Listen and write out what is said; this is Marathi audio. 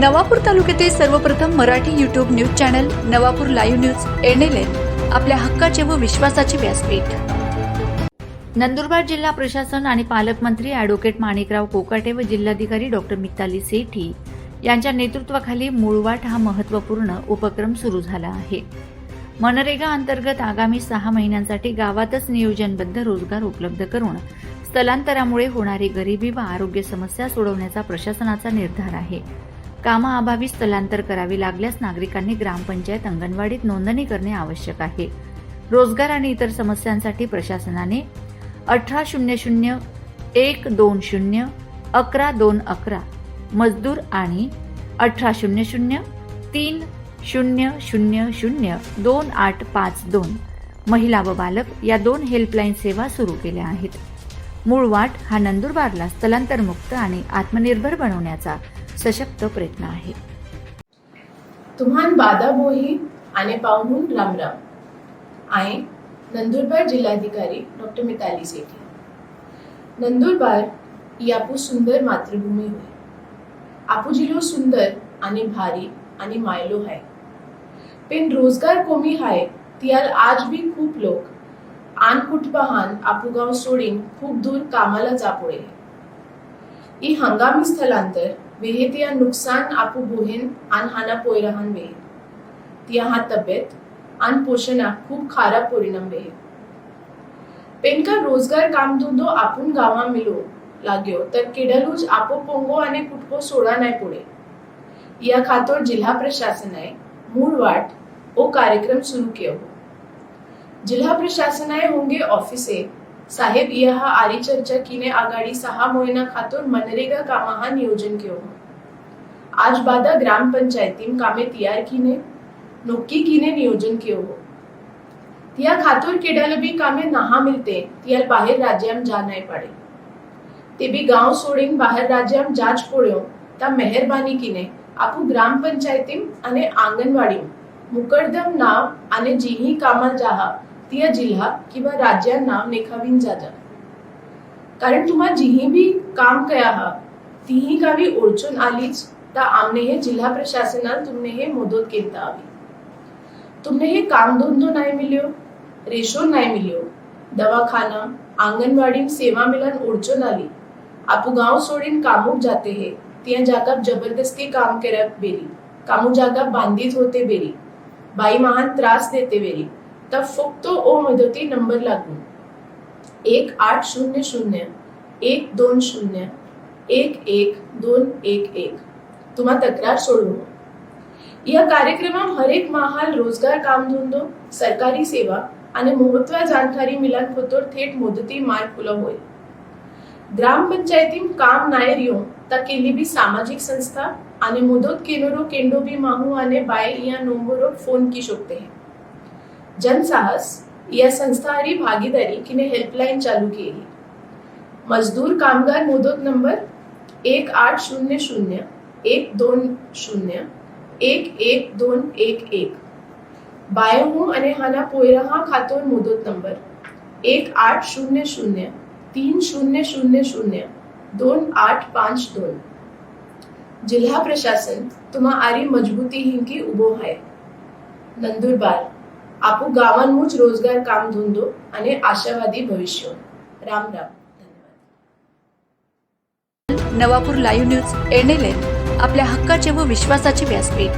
नवापूर तालुक्यातील सर्वप्रथम Marathi YouTube news channel Navapur live news NLN आपल्या हक्काचे व विश्वासाचे व्यासपीठ. नंदुरबार जिल्हा प्रशासन आणि पालकमंत्री अॅडव्होकेट माणिकराव कोकाटे व जिल्हाधिकारी डॉक्टर मिताली सेठी यांच्या नेतृत्वाखाली मूळवाट हा महत्त्वपूर्ण उपक्रम सुरू झाला आहे. मनरेगा अंतर्गत आगामी सहा महिन्यांसाठी गावातच नियोजनबद्ध रोजगार उपलब्ध करून स्थलांतरामुळे होणारी गरिबी व आरोग्य समस्या सोडवण्याचा प्रशासनाचा निर्धार आहे. कामाअभावी स्थलांतर करावे लागल्यास नागरिकांनी ग्रामपंचायत अंगणवाडीत नोंदणी करणे आवश्यक आहे. रोजगार आणि इतर समस्यांसाठी प्रशासनाने अठरा शून्य शून्य एक दोन शून्य अकरा दोन अकरा मजदूर आणि अठरा शून्य शून्य तीन शून्य शून्य शून्य दोन आठ पाच दोन महिला व बालक या दोन हेल्पलाईन सेवा सुरू केल्या आहेत. मूळ वाट हा नंदुरबारला स्थलांतरमुक्त आणि आत्मनिर्भर बनवण्याचा सशक्त प्रयत्न आहे. तुम्हान बादा बोही आने पाहून रामराम. आए नंदुरबार जिल्हाधिकारी डॉक्टर मिताली सेठी. नंदुरबार ही आपू सुंदर मातृभूमी होय. आपू जिल्हो सुंदर आणि भारी आणि मायलो हाय. पण रोजगार कोमी हाय तियार आज भी खूप लोक. आन कुटुंबाहान आपू गाव सोडीन खूप दूर कामाला जापोळे ही हंगामी स्थलांतर वेहे नुकसान आपू बोहेन आन हाना पोयराहान वेहे तिया हा तब्येत आन पोषणा खूप खारा परिणाम वेहे पेनका रोजगार काम धंदो आपण गावा मिलो लाग्यो तर किडलूज आपो पोंगो आणि कुटको सोडा नाही पुढे या खातोर जिल्हा प्रशासनाने मूळ वाट ओ कार्यक्रम सुरू कियो जिल्हा प्रशासनाए होंगे ऑफिसे साहेब यहा आरी चर्चा कीने आगाडी सहा महिना खातोर मनरेगा कामाहा नियोजन कियो आज बादा ग्राम पंचायतीम कामे तयार कीने नोक्की कीने नियोजन कियो हो तिया खातोर केडाल भी कामे नहा मिलते तियाल बाहेर राज्याम जा नाही पाडे ते बी गाव सोडीन बाहेर राज्याम जाच पोळ्यो ता मेहरबानी कीने आपू ग्राम पंचायतीम અને आंगणवाडी मुकरदम नाव અને जीही कामा जाहा भारतीय जिल्हा किंवा राज्यात नाम नेखावीन जाजा कारण तुम्हा जिही भी काम कया हा तीही गावी ओळचून आलीच तर आमने हे जिल्हा प्रशासनात तुमने हे मदत केलता आवी तुमने हे काम धंदो नाही मिल्यो रेशो नाही मिल्यो दवाखाना आंगणवाडी सेवा मिलन ओळचून आली. आपू गाव सोडीन कामूक जाते हे तिया जागा जबरदस्ती काम करत बेरी कामू जागा बांधीत होते बेरी. बाई महान त्रास देते बेरी. तब फक्त ओ मदती नंबर लागू। एक आठ शून्य शून्य एक दोन शून्य एक एक दोन एक एक। तुम्हा तक्रार सोडवू। या कार्यक्रमात हरेक महाल रोजगार कामधंदो सरकारी सेवा आणि महत्त्व जानकारी मिलान फोतोर थेट मुदती मार्ग खुला होईल ग्रामपंचायतीम काम नायर येऊन ता केली बी सामाजिक संस्था आणि मुदत केनोरो केंडो बी माहू आणि बाय या नंबरो फोन की शकते हैं। जनसाहस या संस्थाहारी भागीदारी किने हेल्पलाईन चालू केली. मजदूर कामगार मुदत नंबर एक आठ शून्य शून्य एक दोन शून्य एक एक दोन एक एक. बायहू आणि हाना पोयरहा खातोर मुदत नंबर एक आठ शून्य शून्य तीन शून्य शून्य शून्य दोन आठ पाच दोन. जिल्हा प्रशासन तुम्हा आरी मजबूती हिंकी उभो आहे नंदुरबार. आपू गावांमुच रोजगार काम धंदो आणि आशावादी भविष्य. राम राम. धन्यवाद. नवापूर लाईव्ह न्यूज एनएलएन आपल्या हक्काचे व विश्वासाचे व्यासपीठ.